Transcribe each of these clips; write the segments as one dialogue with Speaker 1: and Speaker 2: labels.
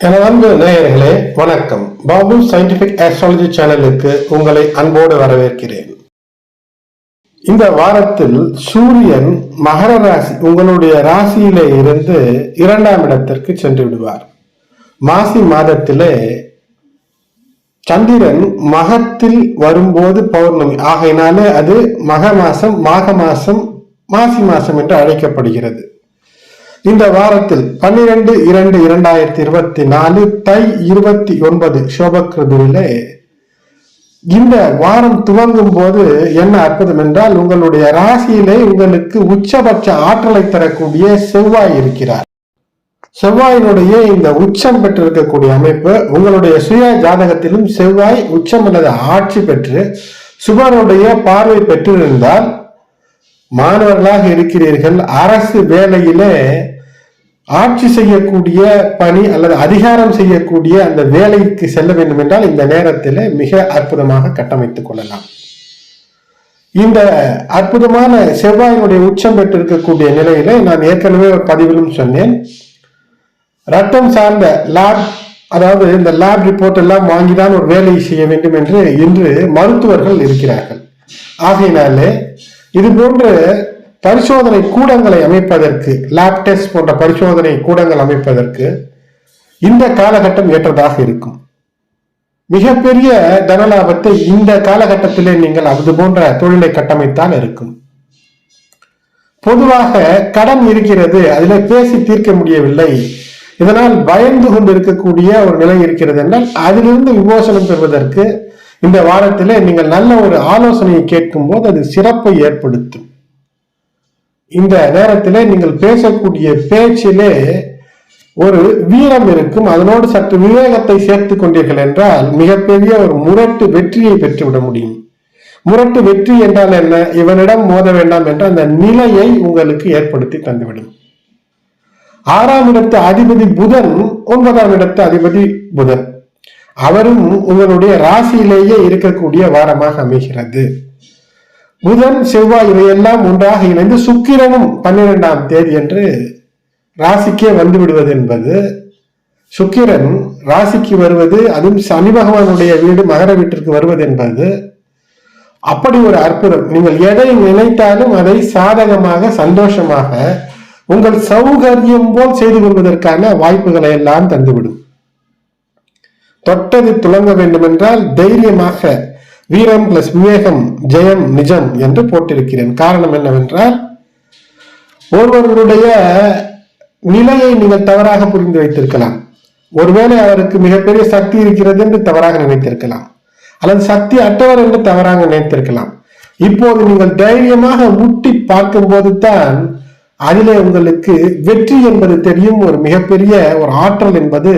Speaker 1: எனது அன்பு நேயர்களே வணக்கம். பாபு சயின்டிபிக் ஆஸ்ட்ராலஜி சேனலுக்கு உங்களை அன்போடு வரவேற்கிறேன். இந்த வாரத்தில் சூரியன் மகர ராசி உங்களுடைய ராசியிலே இருந்து இரண்டாம் இடத்திற்கு சென்று விடுவார். மாசி மாதத்திலே சந்திரன் மகத்தில் வரும்போது பௌர்ணமி. ஆகையினாலே அது மக மாசம் மாக மாசம் மாசி மாசம் என்று அழைக்கப்படுகிறது. இந்த வாரத்தில் பன்னிரண்டு இரண்டு இரண்டாயிரத்தி இருபத்தி நாலு தை இருபத்தி ஒன்பது சோபக்கிருதுவிலே இந்த வாரம் துவங்கும் போது என்ன அற்புதம் என்றால் உங்களுடைய ராசியிலே உங்களுக்கு உச்சபட்ச ஆற்றலை தரக்கூடிய செவ்வாய் இருக்கிறார். செவ்வாயினுடைய இந்த உச்சம் பெற்றிருக்கக்கூடிய அமைப்பு உங்களுடைய சுய ஜாதகத்திலும் செவ்வாய் உச்சம் அல்லது ஆட்சி பெற்று சுபருடைய பார்வை பெற்றிருந்தால் மாணவர்களாக இருக்கிறீர்கள். அரசு வேலையிலே ஆட்சி செய்யக்கூடிய பணி அல்லது அதிகாரம் செய்யக்கூடிய அந்த வேலைக்கு செல்ல வேண்டும் என்றால் இந்த நேரத்தில் மிக அற்புதமாக கட்டமைத்துக் கொள்ளலாம். இந்த அற்புதமான செவ்வாயினுடைய உச்சம் பெற்றிருக்கக்கூடிய நிலையில நான் ஏற்கனவே ஒரு பதிவிலும் சொன்னேன். ரத்தம் சார்ந்த லேப் அதாவது இந்த லேப் ரிப்போர்ட் எல்லாம் வாங்கிதான் ஒரு வேலை செய்ய வேண்டும் என்று இன்று மருத்துவர்கள் இருக்கிறார்கள். ஆகையினாலே இது போன்று பரிசோதனை கூடங்களை அமைப்பதற்கு லேப் டெஸ்ட் போன்ற பரிசோதனை கூடங்கள் அமைப்பதற்கு இந்த காலகட்டம் ஏற்றதாக இருக்கும். மிகப்பெரிய தனலாபத்தை இந்த காலகட்டத்திலே நீங்கள் அது போன்ற தொழிலை கட்டமைத்தால் இருக்கும். பொதுவாக கடன் இருக்கிறது அதில் பேசி தீர்க்க முடியவில்லை. இதனால் பயந்து கொண்டு இருக்கக்கூடிய ஒரு நிலை இருக்கிறது என்றால் அதிலிருந்து விமோசனம் பெறுவதற்கு இந்த வாரத்திலே நீங்கள் நல்ல ஒரு ஆலோசனையை கேட்கும் போது அது சிறப்பை ஏற்படுத்தும். இந்த நேரத்திலே நீங்கள் பேசக்கூடிய பேச்சிலே ஒரு வீரம் இருக்கும். அதனோடு சற்று விவேகத்தை சேர்த்து கொண்டீர்கள் என்றால் மிகப்பெரிய ஒரு முரட்டு வெற்றியை பெற்றுவிட முடியும். முரட்டு வெற்றி என்றால் என்ன? இவனிடம் மோத வேண்டாம் என்ற அந்த நிலையை உங்களுக்கு ஏற்படுத்தி தந்துவிடும். ஆறாம் இடத்து அதிபதி புதன் ஒன்பதாம் இடத்து அதிபதி புதன். அவரும் உங்களுடைய ராசியிலேயே இருக்கக்கூடிய வாரமாக அமைகிறது. புதன் செவ்வாய் இவையெல்லாம் ஒன்றாக இணைந்து சுக்கிரனும் பன்னிரெண்டாம் தேதி என்று ராசிக்கே வந்து விடுவது என்பது சுக்கிரன் ராசிக்கு வருவது அதுவும் சனி பகவானுடைய வீடு மகர வீட்டிற்கு வருவது என்பது அப்படி ஒரு அற்புதம். நீங்கள் எதை நினைத்தாலும் அதை சாதகமாக சந்தோஷமாக உங்கள் சௌகரியம் போல் செய்து கொள்வதற்கான வாய்ப்புகளை எல்லாம் தந்துவிடும். தொட்டது துளங்க வேண்டுமென்றால் தைரியமாக வீரம் பிளஸ் விவேகம் ஜெயம் நிஜம் என்று போட்டிருக்கிறேன். காரணம் என்னவென்றால் ஒருவருடைய நிலையை நீங்கள் தவறாக புரிந்து வைத்திருக்கலாம். ஒருவேளை அவருக்கு மிகப்பெரிய சக்தி இருக்கிறது என்று தவறாக நினைத்திருக்கலாம். அல்லது சக்தி அற்றவர் என்று தவறாக நினைத்திருக்கலாம். இப்போது நீங்கள் தைரியமாக முட்டி பார்க்கும்போது தான் அதிலே உங்களுக்கு வெற்றி என்பது தெரியும். ஒரு மிகப்பெரிய ஒரு ஆற்றல் என்பது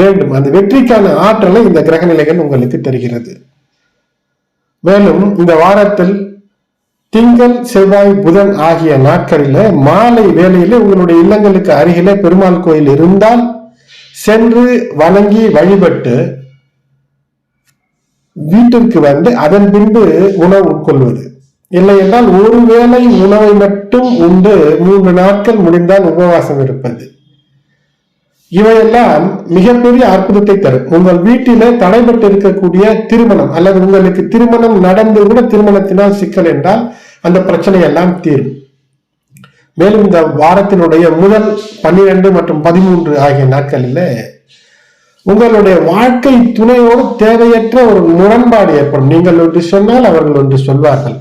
Speaker 1: வேண்டும். அந்த வெற்றிக்கான ஆற்றலை இந்த கிரக நிலைகள் உங்களுக்கு தெரிகிறது. மேலும் இந்த வாரத்தில் திங்கள் செவ்வாய் புதன் ஆகிய நாட்களில மாலை வேளையில உங்களுடைய இல்லங்களுக்கு அருகிலே பெருமாள் கோயில் இருந்தால் சென்று வணங்கி வழிபட்டு வீட்டிற்கு வந்து அதன் பின்பு உணவு உட்கொள்வது. இல்லை என்றால் ஒரு வேளை உணவை மட்டும் உண்டு மூன்று நாட்கள் முடிந்தால் உபவாசம் இருப்பது. இவையெல்லாம் மிகப்பெரிய அற்புதத்தை தரும். உங்கள் வீட்டில தடைபட்டு இருக்கக்கூடிய திருமணம் அல்லது உங்களுக்கு திருமணம் நடந்து கூட திருமணத்தினால் சிக்கல் என்றால் அந்த பிரச்சனை எல்லாம் தீரும். மேலும் இந்த வாரத்தினுடைய முதல் பன்னிரண்டு மற்றும் பதிமூன்று ஆகிய நாட்களில் உங்களுடைய வாழ்க்கை துணையோடு தேவையற்ற ஒரு முரண்பாடு ஏற்படும். நீங்கள் ஒன்று சொன்னால் அவர்கள் ஒன்று சொல்வார்கள்.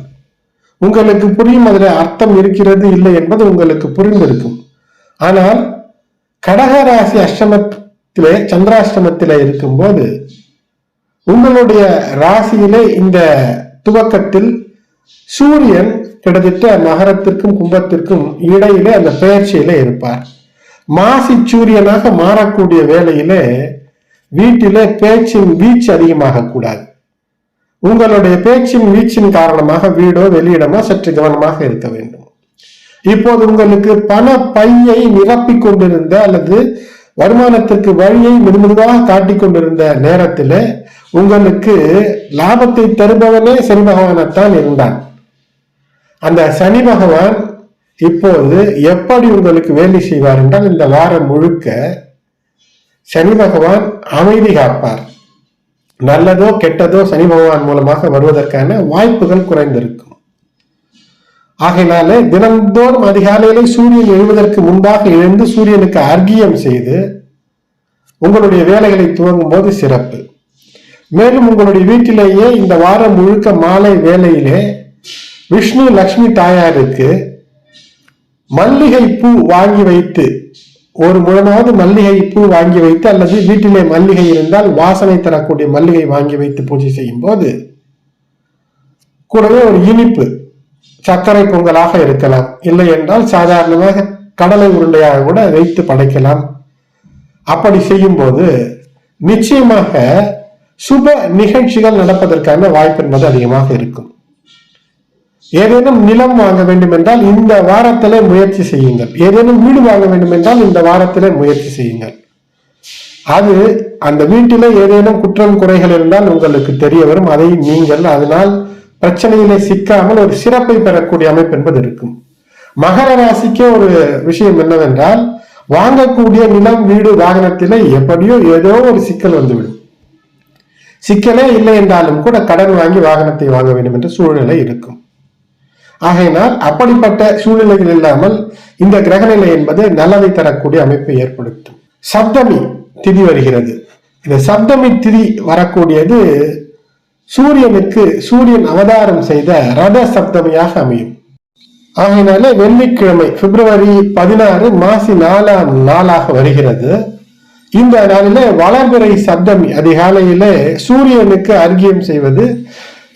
Speaker 1: உங்களுக்கு புரியும் அதில் அர்த்தம் இருக்கிறது இல்லை என்பது உங்களுக்கு புரிந்திருக்கும். ஆனால் கடகராசி அஷ்டமத்திலே சந்திராஷ்டமத்திலே இருக்கும்போது உங்களுடைய ராசியிலே இந்த துவக்கத்தில் சூரியன் கிட்டத்தட்ட நகரத்திற்கும் கும்பத்திற்கும் இடையிலே அந்த பெயர்ச்சியில இருப்பார். மாசி சூரியனாக மாறக்கூடிய வேலையிலே வீட்டிலே பேச்சின் வீச்சு அதிகமாக கூடாது. உங்களுடைய பேச்சின் வீச்சின் காரணமாக வீடோ வெளியிடமோ சற்று கவனமாக இருக்க வேண்டும். இப்போது உங்களுக்கு பண பையை நிரப்பிக் கொண்டிருந்த அல்லது வருமானத்திற்கு வழியை மெதுமெதுவாக காட்டிக் கொண்டிருந்த நேரத்தில் உங்களுக்கு லாபத்தை தருபவனே சனி பகவானத்தான் இருந்தான் அந்த சனி பகவான் இப்போது எப்படி உங்களுக்கு வேலை செய்வார் என்றால் இந்த வாரம் முழுக்க சனி பகவான் அமைதி காப்பார். நல்லதோ கெட்டதோ சனி பகவான் மூலமாக வருவதற்கான வாய்ப்புகள் குறைந்திருக்கும். ஆகையினாலே தினந்தோறும் அதிகாலையிலே சூரியன் எழுவதற்கு முன்பாக எழுந்து சூரியனுக்கு அர்க்கியம் செய்து உங்களுடைய வேலைகளை துவங்கும் போது சிறப்பு. மேலும் உங்களுடைய வீட்டிலேயே இந்த வாரம் முழுக்க மாலை வேலையிலே விஷ்ணு லக்ஷ்மி தாயாருக்கு மல்லிகை பூ வாங்கி வைத்து ஒரு முழமாவது மல்லிகை பூ வாங்கி வைத்து அல்லது வீட்டிலே மல்லிகை இருந்தால் வாசனை தரக்கூடிய மல்லிகை வாங்கி வைத்து பூஜை செய்யும் போது கூடவே ஒரு இனிப்பு சர்க்கரை பொங்கலாக இருக்கலாம். இல்லை என்றால் சாதாரணமாக கடலை உருண்டையாக கூட வைத்து படைக்கலாம். அப்படி செய்யும் போது நிச்சயமாக சுப நிகழ்ச்சிகள் நடப்பதற்கான வாய்ப்பு என்பது அதிகமாக இருக்கும். ஏதேனும் நிலம் வாங்க வேண்டும் என்றால் இந்த வாரத்திலே முயற்சி செய்யுங்கள். ஏதேனும் வீடு வாங்க வேண்டும் என்றால் இந்த வாரத்திலே முயற்சி செய்யுங்கள். அது அந்த வீட்டிலே ஏதேனும் குற்றம் குறைகள் இருந்தால் உங்களுக்கு தெரிய வரும். அதை நீங்கள் அதனால் பிரச்சனையிலே சிக்காமல் ஒரு சிறப்பை பெறக்கூடிய அமைப்பு என்பது இருக்கும். மகர ராசிக்கு ஒரு விஷயம் என்னவென்றால் வாங்கக்கூடிய நிலம் வீடு வாகனத்திலே எப்படியோ ஏதோ ஒரு சிக்கல் வந்துவிடும். சிக்கலே இல்லை என்றாலும் கூட கடன் வாங்கி வாகனத்தை வாங்க வேண்டும் என்ற சூழ்நிலை இருக்கும். ஆகையினால் அப்படிப்பட்ட சூழ்நிலைகள் இல்லாமல் இந்த கிரகநிலை என்பது நல்லதை தரக்கூடிய அமைப்பை ஏற்படுத்தும். சப்தமி திதி வருகிறது. இந்த சப்தமி திதி வரக்கூடியது சூரியனுக்கு சூரியன் அவதாரம் செய்த ரத சப்தமியாக அமையும். ஆகையினால வெள்ளிக்கிழமை பிப்ரவரி பதினாறு மாசி நாலாம் நாளாக வருகிறது. இந்த நாளில வளர்பிறை சப்தமி அதிகாலையிலே சூரியனுக்கு அர்க்கியம் செய்வது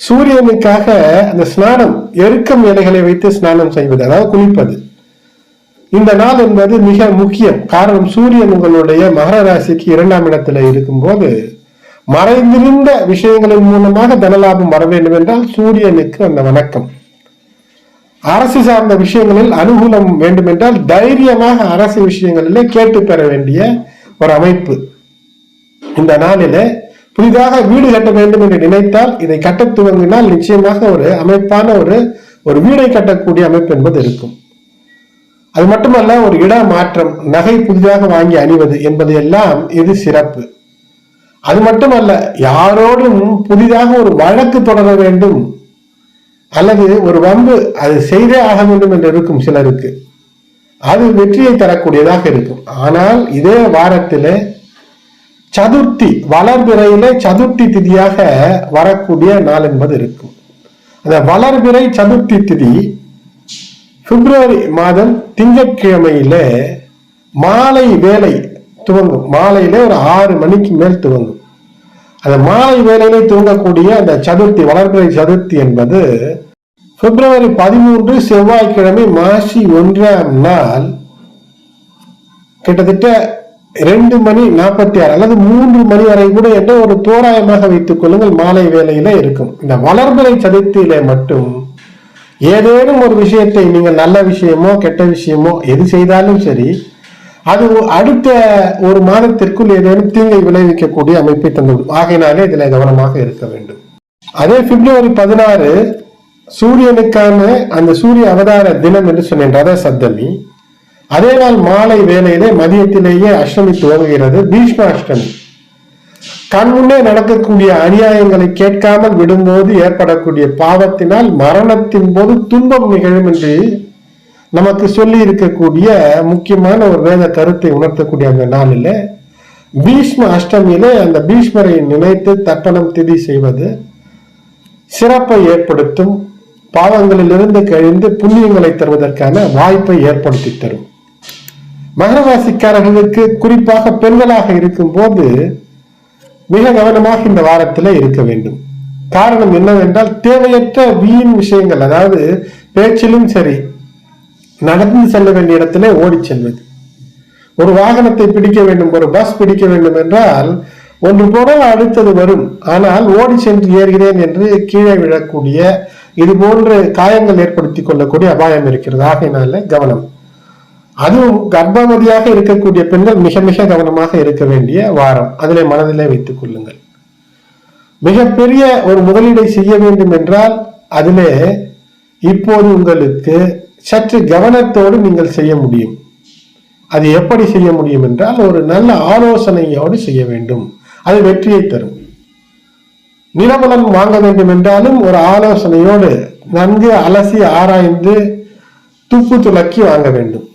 Speaker 1: சூரியனுக்காக அந்த ஸ்நானம் எருக்கம் இலைகளை வைத்து ஸ்நானம் செய்வது அதாவது குளிப்பது. இந்த நாள் என்பது மிக முக்கியம். காரணம் சூரியன் உங்களுடைய மகர ராசிக்கு இரண்டாம் இடத்துல இருக்கும்போது மறைந்திருந்த விஷயங்களின் மூலமாக தனலாபம் வர வேண்டும் என்றால் சூரியனுக்கு அந்த வணக்கம். அரசு சார்ந்த விஷயங்களில் அனுகூலம் வேண்டும் என்றால் தைரியமாக அரசு விஷயங்களிலே கேட்டு பெற வேண்டிய ஒரு அமைப்பு. இந்த நாளிலே புதிதாக வீடு கட்ட வேண்டும் என்று நினைத்தால் இதை கட்ட துவங்கினால் நிச்சயமாக ஒரு அமைப்பான ஒரு ஒரு வீடை கட்டக்கூடிய அமைப்பு என்பது இருக்கும். அது மட்டுமல்ல ஒரு இட மாற்றம் நகை புதிதாக வாங்கி அணிவது என்பது எல்லாம் இது சிறப்பு. அது மட்டுமல்ல யாரோடும் புதிதாக ஒரு வழக்கு தொடர வேண்டும். அல்லது ஒரு வம்பு அது செய்தே ஆக வேண்டும் என்று இருக்கும் சிலருக்கு. அது வெற்றியை தரக்கூடியதாக இருக்கும். ஆனால் இதே வாரத்தில் சதுர்த்தி வளர்பிறையில சதுர்த்தி திதியாக வரக்கூடிய நாள் என்பது இருக்கும். அந்த வளர்பிறை சதுர்த்தி திதி பிப்ரவரி மாதம் திங்கட்கிழமையில மாலை வேலை துவங்கும். மாலையில ஒரு ஆறு மணிக்கு மேல் துவங்கும். அந்த மாலை வேலையிலே துவங்கக்கூடிய அந்த சதுர்த்தி வளர்பிறை சதுர்த்தி என்பது பிப்ரவரி பதிமூன்று செவ்வாய்க்கிழமை மாசி ஒன்றாம் நாள் கிட்டத்தட்ட ரெண்டு மணி நாற்பத்தி ஆறு அல்லது மூன்று மணி வரை கூட என்ற ஒரு தோராயமாக வைத்துக் கொள்ளுங்கள் மாலை வேலையில இருக்கும். இந்த வளர்பிறை சதுர்த்தியிலே மட்டும் ஏதேனும் ஒரு விஷயத்தை நீங்கள் நல்ல விஷயமோ கெட்ட விஷயமோ எது செய்தாலும் சரி அது அடுத்த ஒரு மாதத்திற்குள் ஏதேனும் தீங்கை விளைவிக்கக்கூடிய அமைப்பை தந்துவிடும். ஆகையினாலே இதுல கவனமாக இருக்க வேண்டும். அதே பிப்ரவரி பதினாறு சூரியனுக்கான அந்த சூரிய அவதார தினம் என்று சொன்னேன் ரத சப்தமி அதே நாள் மாலை வேலையிலே மதியத்திலேயே அஷ்டமி துவங்குகிறது பீஷ்ம அஷ்டமி கண் முன்னே நடக்கக்கூடிய அநியாயங்களை கேட்காமல் விடும்போது ஏற்படக்கூடிய பாவத்தினால் மரணத்தின் போது துன்பம் நிகழும் என்று நமக்கு சொல்லி இருக்கக்கூடிய முக்கியமான ஒரு வேத கருத்தை உணர்த்தக்கூடிய அந்த நாளில் பீஷ்ம அஷ்டமியில அந்த பீஷ்மரை நினைத்து தர்ப்பணம் திதி செய்வது சிறப்பை ஏற்படுத்தும் பாவங்களிலிருந்து கழிந்து புண்ணியங்களை தருவதற்கான வாய்ப்பை ஏற்படுத்தி தரும். மகரவாசிக்காரர்களுக்கு குறிப்பாக பெண்களாக இருக்கும் போது மிக கவனமாக இந்த வாரத்தில் இருக்க வேண்டும். காரணம் என்னவென்றால் தேவையற்ற வீண் விஷயங்கள் அதாவது பேச்சிலும் சரி நடந்து செல்ல வேண்டிய இடத்திலே ஓடி செல்வது. ஒரு வாகனத்தை பிடிக்க வேண்டும் ஒரு பஸ் பிடிக்க வேண்டும் என்றால் ஒன்று போனால் அடுத்தது வரும். ஆனால் ஓடி சென்று ஏறுகிறேன் என்று கீழே விழக்கூடிய இது போன்ற காயங்கள் ஏற்படுத்திக் கொள்ளக்கூடிய அபாயம் இருக்கிறது. ஆகையினால கவனம். அதுவும் கர்ப்பவதியாக இருக்கக்கூடிய பெண்கள் மிக மிக கவனமாக இருக்க வேண்டிய வாரம். அதிலே மனதிலே வைத்துக் கொள்ளுங்கள். மிகப்பெரிய ஒரு முதலீடை செய்ய வேண்டும் என்றால் அதிலே இப்போது உங்களுக்கு சற்று கவனத்தோடு நீங்கள் செய்ய முடியும். அது எப்படி செய்ய முடியும் என்றால் ஒரு நல்ல ஆலோசனையோடு செய்ய வேண்டும். அது வெற்றியை தரும். நிலபலன் வாங்க வேண்டும் என்றாலும் ஒரு ஆலோசனையோடு நன்கு அலசி ஆராய்ந்து துப்பு துளக்கி வாங்க வேண்டும்.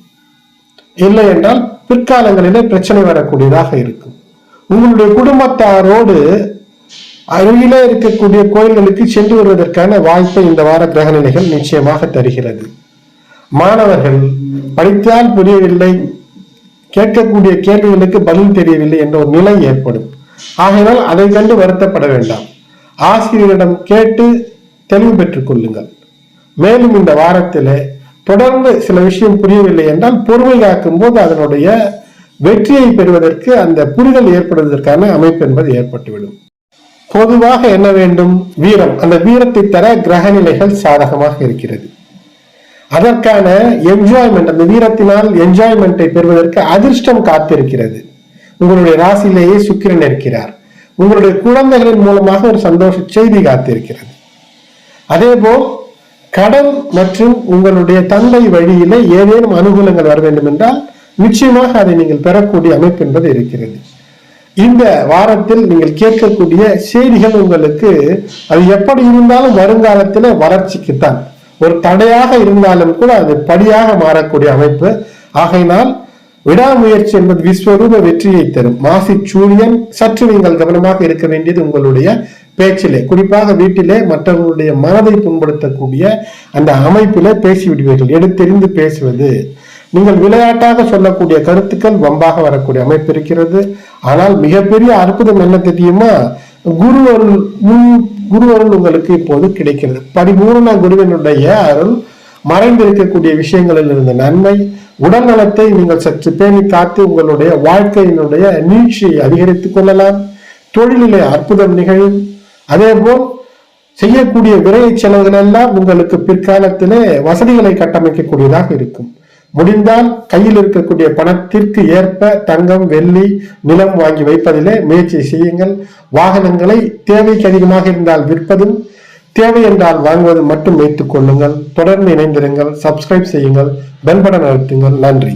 Speaker 1: இல்லை என்றால் பிற்காலங்களிலே பிரச்சனை வரக்கூடியதாக இருக்கும். உங்களுடைய குடும்பத்தாரோடு அருகிலே இருக்கக்கூடிய கோயில்களுக்கு சென்று வருவதற்கான வாய்ப்பை இந்த வார கிரக நிலைகள் நிச்சயமாக தருகிறது. மாணவர்கள் படித்தால் புரியவில்லை கேட்கக்கூடிய கேள்விகளுக்கு பதில் தெரியவில்லை என்ற ஒரு நிலை ஏற்படும். ஆகையினால் அதை கண்டு வருத்தப்பட வேண்டாம். ஆசிரியரிடம் கேட்டு தெளிவு பெற்றுக் கொள்ளுங்கள். மேலும் இந்த வாரத்தில் தொடர்ந்து சில விஷயம் புரியவில்லை என்றால் பொறுமை காக்கும் போது அதனுடைய வெற்றியை பெறுவதற்கு அந்த புரிதல் ஏற்படுவதற்கான அமைப்பு என்பது ஏற்பட்டுவிடும். பொதுவாக என்ன வேண்டும்? வீரம். அந்த வீரத்தை தர கிரக நிலைகள் சாதகமாக இருக்கிறது. அதற்கான என்ஜாய்மெண்ட் அந்த வீரத்தினால் என்ஜாய்மெண்ட்டை பெறுவதற்கு அதிர்ஷ்டம் காத்திருக்கிறது. உங்களுடைய ராசியிலேயே சுக்கிரன் இருக்கிறார். உங்களுடைய குழந்தைகளின் மூலமாக ஒரு சந்தோஷ செய்தி காத்திருக்கிறது. அதேபோல் கடன் மற்றும் உங்களுடைய தந்தை வழியில ஏதேனும் அனுகூலங்கள் வர வேண்டும் என்றால் நிச்சயமாக அதை நீங்கள் பெறக்கூடிய அமைப்பு என்பது இருக்கிறது. இந்த வாரத்தில் நீங்கள் கேட்கக்கூடிய செய்திகள் உங்களுக்கு அது எப்படி இருந்தாலும் வருங்காலத்தில் வளர்ச்சிக்குத்தான். ஒரு தடையாக இருந்தாலும் கூட அது படியாக மாறக்கூடிய அமைப்பு. ஆகையினால் விடாமுயற்சி என்பது விஸ்வரூப வெற்றியை தரும். மாசி சூரியன் சற்று நீங்கள் கவனமாக இருக்க வேண்டியது உங்களுடைய பேச்சிலே. குறிப்பாக வீட்டிலே மற்றவர்களுடைய மனதை புண்படுத்தக்கூடிய அந்த அமைப்பிலே பேசி விடுவீர்கள் எடுத்தெறிந்து பேசுவது. நீங்கள் விளையாட்டாக சொல்லக்கூடிய கருத்துக்கள் வம்பாக வரக்கூடிய அமைப்பு இருக்கிறது. ஆனால் மிகப்பெரிய அற்புதம் என்ன தெரியுமா? குரு அருள் முன் குரு அருள் உங்களுக்கு இப்போது கிடைக்கிறது. பரிபூர்ண குருவினுடைய அருள் மறைந்திருக்கக்கூடிய விஷயங்களில் இருந்த நன்மை உடல்நலத்தை நீங்கள் சற்று பேணி காத்து உங்களுடைய வாழ்க்கையினுடைய நீட்சியை அதிகரித்துக் கொள்ளலாம். தொழிலிலே அற்புதம் நிகழும். அதேபோல் செய்யக்கூடிய விரைய செலவுகள் எல்லாம் உங்களுக்கு பிற்காலத்திலே வசதிகளை கட்டமைக்கக்கூடியதாக இருக்கும். முடிந்தால் கையில் இருக்கக்கூடிய பணத்திற்கு ஏற்ப தங்கம் வெள்ளி நிலம் வாங்கி வைப்பதிலே முயற்சி செய்யுங்கள். வாகனங்களை தேவைக்கு அதிகமாக இருந்தால் விற்பதும் தேவை என்றால் வாங்குவது மட்டும் வைத்துக் கொள்ளுங்கள். தொடர்ந்து இணைந்திருங்கள். சப்ஸ்கிரைப் செய்யுங்கள். பெல் பட்டன் அழுத்துங்கள். நன்றி.